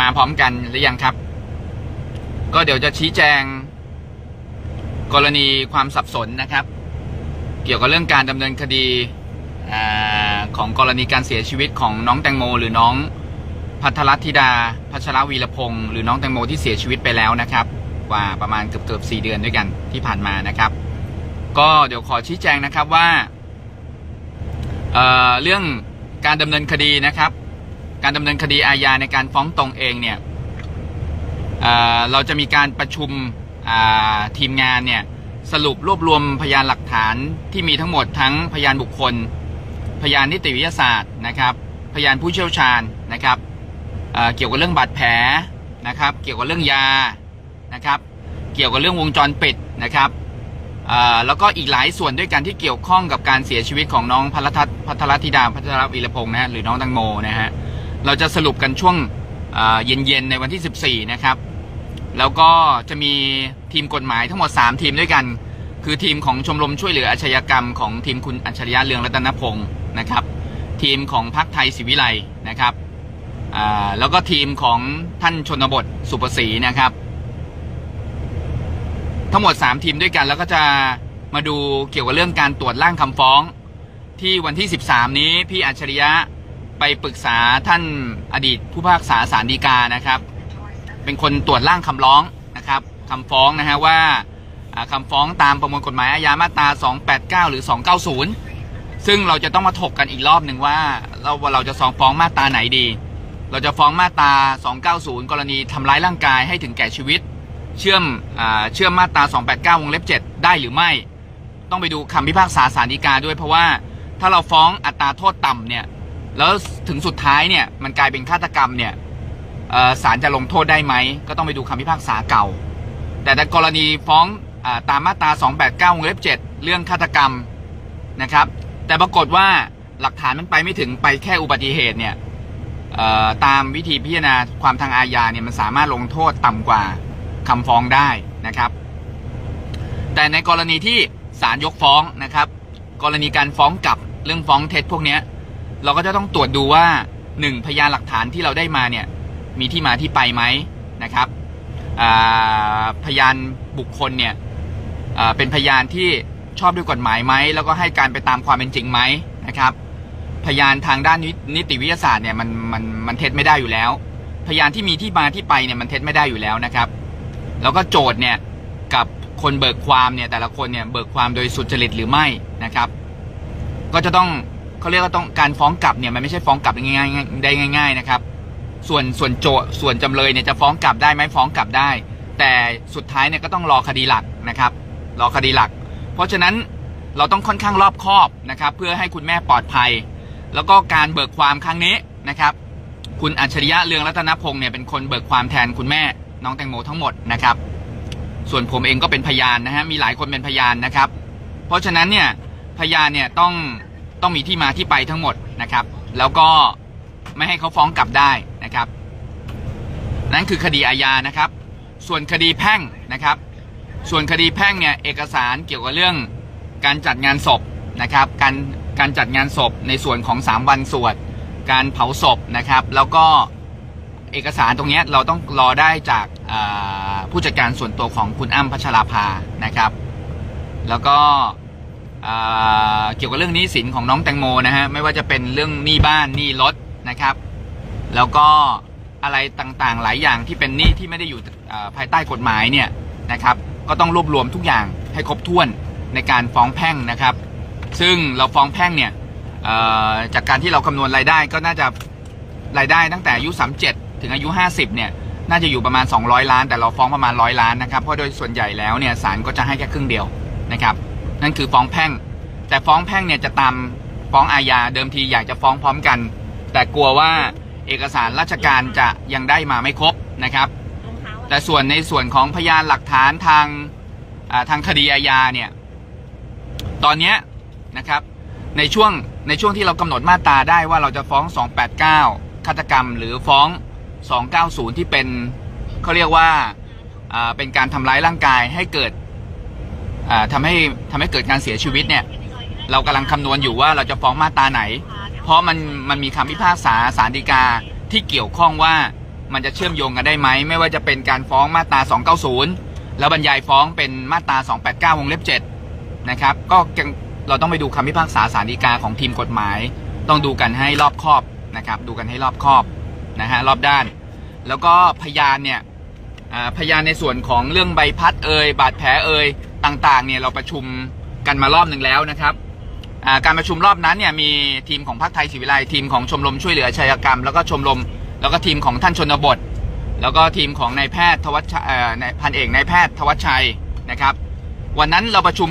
มาพร้อมกันหรือยังครับ ก็เดี๋ยวจะชี้แจง กรณีความสับสนนะครับ เกี่ยวกับเรื่องการดำเนินคดีอของกรณีการเสียชีวิตของน้องแตงโม หรือน้องพัทรธิดา พัชรวีรพงศ์หรือน้องแตงโมที่เสียชีวิตไปแล้วนะครับกว่าประมาณเกือบเกือบสี่เดือนด้วยกันที่ผ่านมานะครับ ก็เดี๋ยวขอชี้แจงนะครับว่าเเรื่องการดำเนินคดีนะครับ การดำเนินคดีอาญาในการฟ้องตรงเองเนี่ยเเราจะมีการประชุมทีมงานเนี่ยสรุปรวบรวมพยานหลักฐานที่มีทั้งหมดทั้งพยานบุคคล พยานนิติวิทยาศาสตร์นะครับ พยานผู้เชี่ยวชาญนะครับเเกี่ยวกับเรื่องบาดแผลนะครับ เกี่ยวกับเรื่องยานะครับ เกี่ยวกับเรื่องวงจรปิดนะครับแล้วก็อีกหลายส่วนด้วยกันที่เกี่ยวข้องกับการเสียชีวิตของน้องพัทรทัศน์พัทรธิดาพัทรวีรพงศ์นะฮะหรือน้องตังโมนะฮะ เราจะสรุปกันช่วงเย็นๆในวันที่ 14 นะครับ แล้วก็จะมีทีมกฎหมายทั้งหมด 3 ทีมด้วยกัน คือทีมของชมรมช่วยเหลืออาชญากรรมของทีมคุณอัจฉริยะเรืองรัตนพงศ์นะครับ ทีมของพรรคไทยศิวิไลนะครับแล้วก็ทีมของท่านชนบทสุประศรีนะครับ ทั้งหมด 3 ทีมด้วยกัน แล้วก็จะมาดูเกี่ยวกับเรื่องการตรวจร่างคำฟ้อง ที่วันที่ 13 นี้พี่อัจฉริยะ ไปปรึกษาท่านอดีตผู้พิพากษาศาลฎีกานะครับ เป็นคนตรวจร่างคำร้องนะครับคำฟ้องนะฮะว่าอ่าคำฟ้องตามประมวลกฎหมายอาญามาตรา 289 หรือ 290 ซึ่งเราจะต้องมาถกกันอีกรอบหนึ่งว่าเราว่าเราจะฟ้องฟ้องมาตราไหนดี เราจะฟ้องมาตรา 290 กรณีทำร้ายร่างกายให้ถึงแก่ชีวิต เชื่อมอเชื่อมมาตรา 289 วงเล็บ 7 ได้หรือไม่ ต้องไปดูคำพิพากษาศาลฎีกาด้วยเพราะว่าถ้าเราฟ้องอัตราโทษต่ำเนี่ย แล้วถึงสุดท้ายเนี่ยมันกลายเป็นฆาตกรรมเนี่ยศาลจะลงโทษได้ไหม ก็ต้องไปดูคำพิพากษาเก่า แต่ในกรณีฟ้องอตามมาตรา 289วงเล็บ7 เรื่องฆาตกรรมนะครับ แต่ปรากฏว่าหลักฐานมันไปไม่ถึงไปแค่อุบัติเหตุเนี่ยตามวิธีพิจารณาความทางอาญาเนี่ยมันสามารถลงโทษต่ำกว่าคำฟ้องได้นะครับ แต่ในกรณีที่ศาลยกฟ้องนะครับ กรณีการฟ้องกลับเรื่องฟ้องเท็จพวกนี้ เราก็จะต้องตรวจดูว่าหนึ่งพยานหลักฐานที่เราได้มาเนี่ยมีที่มาที่ไปไหมนะครับพยานบุคคลเนี่ยเป็นพยานที่ชอบด้วยกฎหมายไหมแล้วก็ให้การไปตามความเป็นจริงไหมนะครับ พยานทางด้านนินิติวิทยาศาสตร์เนี่ยมันมันมันเท็จไม่ได้อยู่แล้ว พยานที่มีที่มาที่ไปเนี่ยมันเท็จไม่ได้อยู่แล้วนะครับ แล้วก็โจทย์เนี่ยกับคนเบิกความเนี่ยแต่ละคนเนี่ยเบิกความโดยสุจริตหรือไม่นะครับ ก็จะต้อง เขาเรียกว่าต้องการฟ้องกลับเนี่ยมันไม่ใช่ฟ้องกลับได้ง่ายๆได้ง่าย ๆนะครับ ส่วนส่วนโจส่วนจำเลยเนี่ยจะฟ้องกลับได้ไหมฟ้องกลับได้ แต่สุดท้ายเนี่ยก็ต้องรอคดีหลักนะครับ รอคดีหลัก เพราะฉะนั้นเราต้องค่อนข้างรอบคอบนะครับ เพื่อให้คุณแม่ปลอดภัย แล้วก็การเบิกความครั้งนี้นะครับ คุณอัจฉริยะเรืองรัตนพงศ์เนี่ยเป็นคนเบิกความแทนคุณแม่น้องแตงโมทั้งหมดนะครับ ส่วนผมเองก็เป็นพยานนะฮะมีหลายคนเป็นพยานนะครับ เพราะฉะนั้นเนี่ยพยานเนี่ยต้อง ต้องมีที่มาที่ไปทั้งหมดนะครับ แล้วก็ไม่ให้เขาฟ้องกลับได้นะครับ นั่นคือคดีอาญานะครับ ส่วนคดีแพ่งนะครับ ส่วนคดีแพ่งเนี่ยเอกสารเกี่ยวกับเรื่องการจัดงานศพนะครับ การการจัดงานศพในส่วนของ 3 วันสวด การเผาศพนะครับ แล้วก็เอกสารตรงนี้เราต้องรอได้จากผู้จัดการส่วนตัวของคุณอ้ำพัชราภานะครับ แล้วก็ เกี่ยวกับเรื่องหนี้สินของน้องแตงโมนะฮะไม่ว่าจะเป็นเรื่องหนี้บ้านหนี้รถนะครับ แล้วก็อะไรต่างๆหลายอย่างที่เป็นหนี้ที่ไม่ได้อยู่ภายใต้กฎหมายเนี่ยนะครับ ก็ต้องรวบรวมทุกอย่างให้ครบถ้วนในการฟ้องแพ่งนะครับ ซึ่งเราฟ้องแพ่งเนี่ยจากการที่เราคำนวณรายได้ก็น่าจะรายได้ตั้งแต่อายุ 37 ถึงอายุ 50 เนี่ยน่าจะอยู่ประมาณ 200 ล้าน แต่เราฟ้องประมาณ 100 ล้านนะครับ เพราะโดยส่วนใหญ่แล้วเนี่ยศาลก็จะให้แค่ครึ่งเดียวนะครับ นั่นคือฟ้องแพ่ง แต่ฟ้องแพ่งเนี่ยจะตามฟ้องอาญาเดิมทีอยากจะฟ้องพร้อมกัน แต่กลัวว่าเอกสารราชการจะยังได้มาไม่ครบนะครับ แต่ส่วนในส่วนของพยานหลักฐานทางทางคดีอาญาเนี่ยตอนนี้นะครับในช่วงในช่วงที่เรากำหนดมาตราได้ว่าเราจะฟ้อง 289ฆาตกรรม หรือฟ้อง 290 ที่เป็นเขาเรียกว่าอ่าเป็นการทำร้ายร่างกายให้เกิด อ่าทำให้ทำให้เกิดการเสียชีวิตเนี่ยเรากำลังคำนวณอยู่ว่าเราจะฟ้องมาตราไหน เพราะมันมันมีคำพิพากษาสารดีกาที่เกี่ยวข้องว่ามันจะเชื่อมโยงกันได้ไหม ไม่ว่าจะเป็นการฟ้องมาตรา 290 แล้วบรรยายฟ้องเป็นมาตรา 289 วงเล็บ 7 นะครับ ก็เราต้องไปดูคำพิพากษาสารดีกาของทีมกฎหมาย ต้องดูกันให้รอบคอบนะครับ ดูกันให้รอบคอบนะฮะรอบด้าน แล้วก็พยานเนี่ยพยานในส่วนของเรื่องใบพัดเอ่ยบาดแผลเอ่ย ต่างๆเนี่ยเราประชุมกันมารอบหนึ่งแล้วนะครับการประชุมรอบนั้นเนี่ยมีทีมของพรรคไทยศิวิไลย์ทีมของชมรมช่วยเหลืออาชญากรรม แล้วก็ชมรมแล้วก็ทีมของท่านชนบท แล้วก็ทีมของนายแพทย์ทวัชชัยเอ่อนายพันเอกนายแพทย์ทวัชชัยนะครับ วันนั้นเราประชุม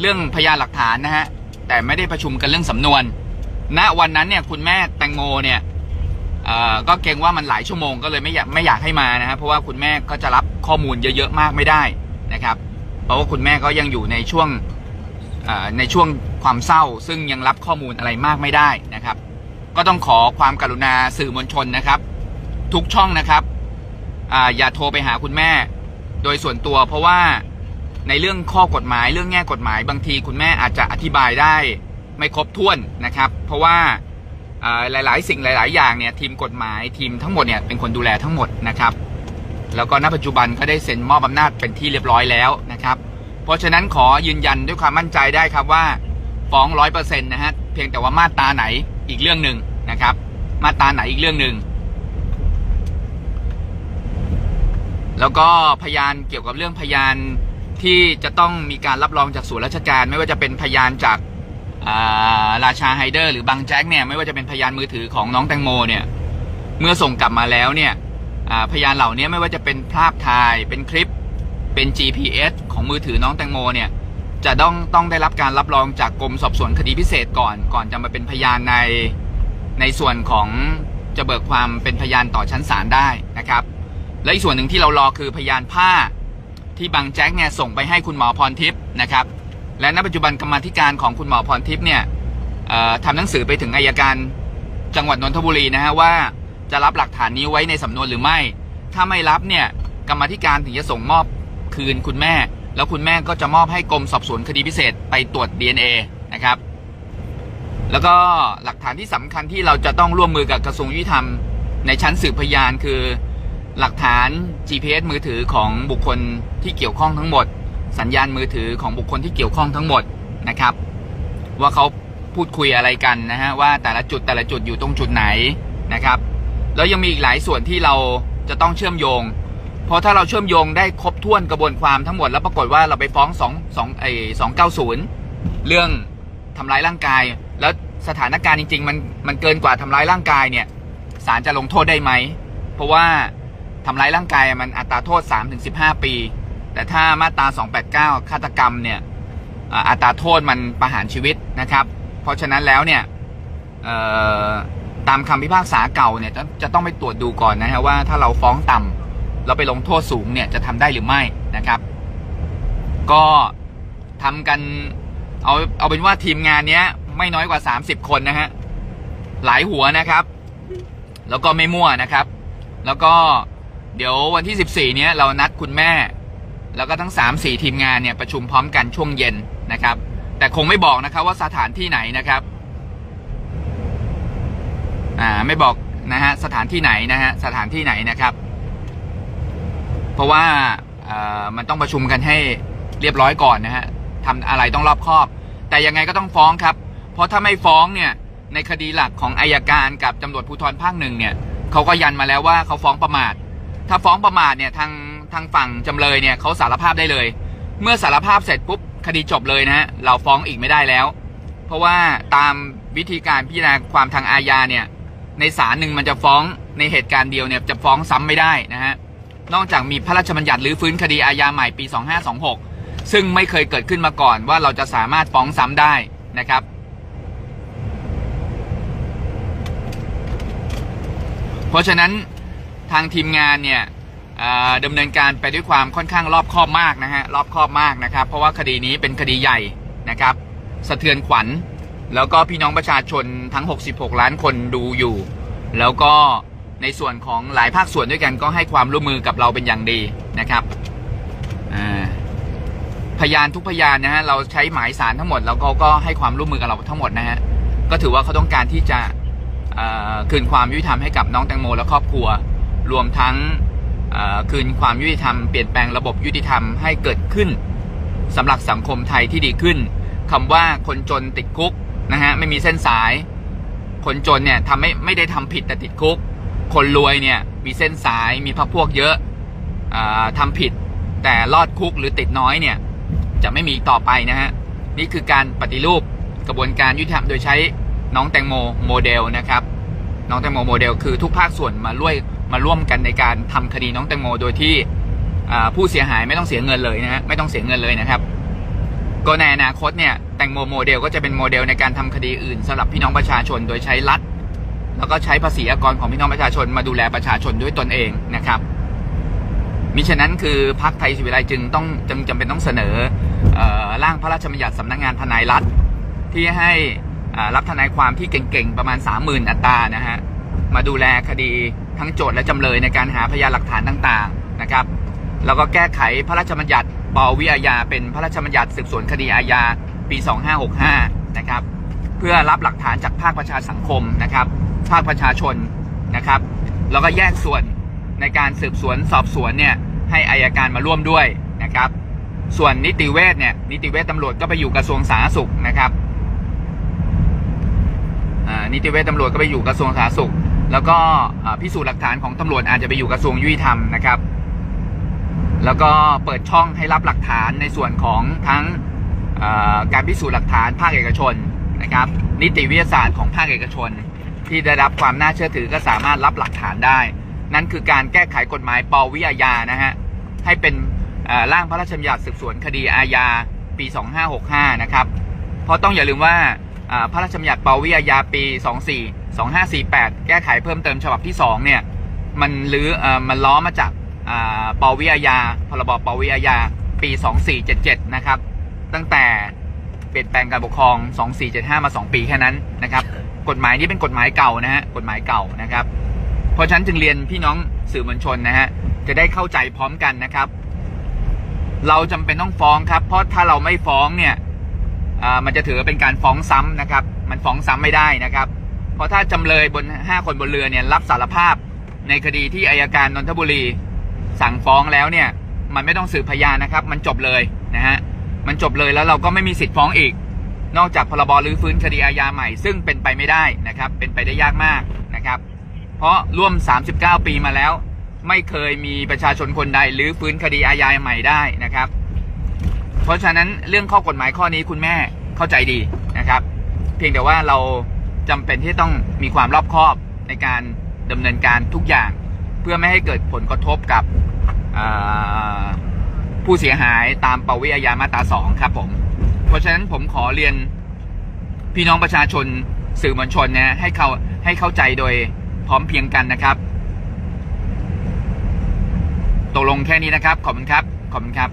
เรื่องพยานหลักฐานนะฮะแต่ไม่ได้ประชุมกันเรื่องสำนวน ณวันนั้นเนี่ยคุณแม่แตงโมเนี่ยเอ่อก็เกรงว่ามันหลายชั่วโมงก็เลยไม่อยากไม่อยากให้มานะฮะเพราะว่าคุณแม่ก็จะรับข้อมูลเยอะๆมากไม่ได้นะครับ เพราะว่าคุณแม่ก็ยังอยู่ในช่วงในช่วงความเศร้า ซึ่งยังรับข้อมูลอะไรมากไม่ได้นะครับ ก็ต้องขอความกรุณาสื่อมวลชนนะครับ ทุกช่องนะครับออย่าโทรไปหาคุณแม่ โดยส่วนตัว เพราะว่าในเรื่องข้อกฎหมาย เรื่องแง่กฎหมายบางทีคุณแม่อาจจะอธิบายได้ไม่ครบถ้วนนะครับ เพราะว่าอ่าหลาย ๆ สิ่งหลาย ๆ อย่างเนี่ยทีมกฎหมายทีมทั้งหมดเนี่ยเป็นคนดูแลทั้งหมดนะครับ แล้วก็ณปัจจุบันก็ได้เซ็นมอบอำนาจเป็นที่เรียบร้อยแล้วนะครับ เพราะฉะนั้นขอยืนยันด้วยความมั่นใจได้ครับว่าฟ้องร้อยเปอร์เซ็นต์นะฮะเพียงแต่ว่ามาตราไหนอีกเรื่องหนึ่งนะครับ มาตราไหนอีกเรื่องหนึ่งแล้วก็พยานเกี่ยวกับเรื่องพยานที่จะต้องมีการรับรองจากส่วนราชการ ไม่ว่าจะเป็นพยานจาการาชาไฮเดอร์หรือบางแจ็คเนี่ยไม่ว่าจะเป็นพยานมือถือของน้องแตงโมเนี่ยเมื่อส่งกลับมาแล้วเนี่ย พยานเหล่านี้ไม่ว่าจะเป็นภาพถ่ายเป็นคลิปเป็น GPS ของมือถือน้องแตงโมเนี่ยจะต้องต้องได้รับการรับรองจากกรมสอบสวนคดีพิเศษก่อน ก่อนจะมาเป็นพยานในในส่วนของจะเบิกความเป็นพยานต่อชั้นศาลได้นะครับ และอีกส่วนหนึ่งที่เรารอคือพยานผ้าที่บางแจ็คเนี่ยส่งไปให้คุณหมอพรทิพย์นะครับ และณปัจจุบันกรรมธิการของคุณหมอพรทิพย์เนี่ยทำหนังสือไปถึงอายการจังหวัดนนทบุรีนะฮะว่า จะรับหลักฐานนี้ไว้ในสำนวนหรือไม่ ถ้าไม่รับเนี่ยกรรมธิการถึงจะส่งมอบคืนคุณแม่ แล้วคุณแม่ก็จะมอบให้กรมสอบสวนคดีพิเศษไปตรวจ DNA นะครับ แล้วก็หลักฐานที่สำคัญที่เราจะต้องร่วมมือกับกระทรวงยุติธรรม ในชั้นสืบพยานคือ หลักฐาน GPS มือถือของบุคคลที่เกี่ยวข้องทั้งหมด สัญญาณมือถือของบุคคลที่เกี่ยวข้องทั้งหมดนะครับ ว่าเขาพูดคุยอะไรกันนะฮะว่าแต่ละจุดแต่ละจุดอยู่ตรงจุดไหนนะครับ แล้วยังมีอีกหลายส่วนที่เราจะต้องเชื่อมโยง เพราะถ้าเราเชื่อมโยงได้ครบถ้วนกระบวนความทั้งหมดแล้วปรากฏว่าเราไปฟ้อง2 2ไอ้290เรื่องทำร้ายร่างกาย แล้วสถานการณ์จริง ๆ มันมันเกินกว่าทำร้ายร่างกายเนี่ยศาลจะลงโทษได้ไหม เพราะว่าทำร้ายร่างกายมันอัตราโทษ 3-15 ปี แต่ถ้ามาตรา 289 ฆาตกรรมเนี่ยอ่าอัตราโทษมันประหารชีวิตนะครับ เพราะฉะนั้นแล้วเนี่ยเอ่อ ตามคำพิพากษาเก่าเนี่ยจะจะต้องไปตรวจดูก่อนนะฮะว่าถ้าเราฟ้องต่ำแล้วไปลงโทษสูงเนี่ยจะทำได้หรือไม่นะครับ ก็ทำกันเอาเอาเป็นว่าทีมงานเนี้ย ไม่น้อยกว่า 30 คนนะฮะหลายหัวนะครับ แล้วก็ไม่มั่วนะครับ แล้วก็เดี๋ยววันที่ 14 เนี้ยเรานัดคุณแม่ แล้วก็ทั้ง 3 4 ทีมงานเนี่ยประชุมพร้อมกันช่วงเย็นนะครับ แต่คงไม่บอกนะครับว่าสถานที่ไหนนะครับ อ่าไม่บอกนะฮะสถานที่ไหนนะฮะสถานที่ไหนนะครับ เพราะว่าเอ่อมันต้องประชุมกันให้เรียบร้อยก่อนนะฮะทำอะไรต้องรอบคอบ แต่ยังไงก็ต้องฟ้องครับ เพราะถ้าไม่ฟ้องเนี่ยในคดีหลักของอายการกับตำรวจภูธรภาคหนึ่งเนี่ยเขาก็ยันมาแล้วว่าเขาฟ้องประมาท ถ้าฟ้องประมาทเนี่ยทางทางฝั่งจำเลยเนี่ยเขาสารภาพได้เลย เมื่อสารภาพเสร็จปุ๊บคดีจบเลยนะฮะเราฟ้องอีกไม่ได้แล้ว เพราะว่าตามวิธีการพิจารณาความทางอาญาเนี่ย ในศาลหนึ่งมันจะฟ้องในเหตุการณ์เดียวเนี่ยจะฟ้องซ้ำไม่ได้นะฮะนอกจากมีพระราชบัญญัติหรือฟื้นคดีอาญาใหม่ปี 2526 ซึ่งไม่เคยเกิดขึ้นมาก่อนว่าเราจะสามารถฟ้องซ้ำได้นะครับ เพราะฉะนั้นทางทีมงานเนี่ยดำเนินการไปด้วยความค่อนข้างรอบคอบมากนะฮะรอบคอบมากนะครับ เพราะว่าคดีนี้เป็นคดีใหญ่นะครับ สะเทือนขวัญ แล้วก็พี่น้องประชาชนทั้ง 66 ล้านคนดูอยู่ แล้วก็ในส่วนของหลายภาคส่วนด้วยกันก็ให้ความร่วมมือกับเราเป็นอย่างดีนะครับพยานทุกพยานนะฮะเราใช้หมายสารทั้งหมดแล้วเขาก็ให้ความร่วมมือกับเราทั้งหมดนะฮะก็ถือว่าเขาต้องการที่จะคืนความยุติธรรมให้กับน้องแตงโมและครอบครัว รวมทั้งคืนความยุติธรรมเปลี่ยนแปลงระบบยุติธรรมให้เกิดขึ้นสำหรับสังคมไทยที่ดีขึ้นคำว่าคนจนติดคุก นะฮะ ไม่มีเส้นสาย คนจนเนี่ยทำไม่ไม่ได้ทำผิดแต่ติดคุก คนรวยเนี่ยมีเส้นสายมีพรรคพวกเยอะอทำผิดแต่รอดคุกหรือติดน้อยเนี่ย จะไม่มีต่อไปนะฮะ นี่คือการปฏิรูปกระบวนการยุติธรรมโดยใช้น้องแตงโมโมเดลนะครับ น้องแตงโมโมเดลคือทุกภาคส่วนมาร่วมมาร่วมกันในการทำคดีน้องแตงโมโดยที่ผู้เสียหายไม่ต้องเสียเงินเลยนะฮะไม่ต้องเสียเงินเลยนะครับ ก็ในอนาคตเนี่ยแตงโมโมเดลก็จะเป็นโมเดลในการทำคดีอื่นสำหรับพี่น้องประชาชนโดยใช้รัฐ แล้วก็ใช้ภาษีอากรของพี่น้องประชาชนมาดูแลประชาชนด้วยตนเองนะครับมิฉะนั้นคือพรรคไทยศิวิไลจึงต้องจึงจำเป็นต้องเสนอร่างพระราชบัญญัติสำนักงานทนายรัฐ ที่ให้รับทนายความที่เก่งๆ ประมาณ 30,000 อัตรานะฮะมาดูแลคดีทั้งโจทย์และจำเลยในการหาพยานหลักฐานต่างๆนะครับ แล้วก็แก้ไขพระราชบัญญัติปวิอาญาเป็นพระราชบัญญัติสืบสวนคดีอาญาปี 2565 นะครับ เพื่อรับหลักฐานจากภาคประชาสังคมนะครับ ภาคประชาชนนะครับ แล้วก็แยกส่วนในการสืบสวนสอบสวนเนี่ยให้อายการมาร่วมด้วยนะครับ ส่วนนิติเวชเนี่ยนิติเวชตำรวจก็ไปอยู่กระทรวงสาธารณสุขนะครับนิติเวชตำรวจก็ไปอยู่กระทรวงสาธารณสุข แล้วก็พิสูจน์หลักฐานของตำรวจอาจจะไปอยู่กระทรวงยุติธรรมนะครับ แล้วก็เปิดช่องให้รับหลักฐานในส่วนของทั้งการพิสูจน์หลักฐานภาคเอกชนนะครับ นิติวิทยาศาสตร์ของภาคเอกชน ที่ได้รับความน่าเชื่อถือก็สามารถรับหลักฐานได้ นั่นคือการแก้ไขกฎหมายปวิอาญานะฮะให้เป็นร่างพระราชบัญญัติสืบสวนคดีอาญาปี 2565 นะครับ เพราะต้องอย่าลืมว่าพระราชบัญญัติปวิอาญาปี 24 2548 แก้ไขเพิ่มเติมฉบับที่ 2 เนี่ย มันลื้อเออมันล้อมาจาก ปวิอาญาพรบปวิอาญาปี 2477 นะครับ ตั้งแต่เปลี่ยนแปลงการปกครอง 2475 มา 2 ปีแค่นั้นนะครับ กฎหมายนี้เป็นกฎหมายเก่านะฮะกฎหมายเก่านะครับ เพราะฉันจึงเรียนพี่น้องสื่อมวลชนนะฮะจะได้เข้าใจพร้อมกันนะครับ เราจำเป็นต้องฟ้องครับ เพราะถ้าเราไม่ฟ้องเนี่ยมันจะถือเป็นการฟ้องซ้ำนะครับ มันฟ้องซ้ำไม่ได้นะครับ เพราะถ้าจำเลยบน 5 คนบนเรือเนี่ยรับสารภาพในคดีที่อายการนนทบุรี สั่งฟ้องแล้วเนี่ย มันไม่ต้องสืบพยานนะครับ มันจบเลยนะฮะมันจบเลยแล้วเราก็ไม่มีสิทธิ์ฟ้องอีก นอกจากพรบรื้อฟื้นคดีอาญาใหม่ ซึ่งเป็นไปไม่ได้นะครับ เป็นไปได้ยากมากนะครับ เพราะร่วม 39 ปีมาแล้ว ไม่เคยมีประชาชนคนใดรื้อฟื้นคดีอาญาใหม่ได้นะครับ เพราะฉะนั้นเรื่องข้อกฎหมายข้อนี้คุณแม่เข้าใจดีนะครับ เพียงแต่ว่าเราจำเป็นที่ต้องมีความรอบคอบในการดำเนินการทุกอย่าง พื่อไม่ให้เกิดผลกระทบกับผู้เสียหายตามปวิอาญามาตราสองครับผม เพราะฉะนั้นผมขอเรียนพี่น้องประชาชนสื่อมวลชนนะให้เขาให้เข้าใจโดยพร้อมเพียงกันนะครับ ตกลงแค่นี้นะครับ ขอบคุณครับ ขอบคุณครับ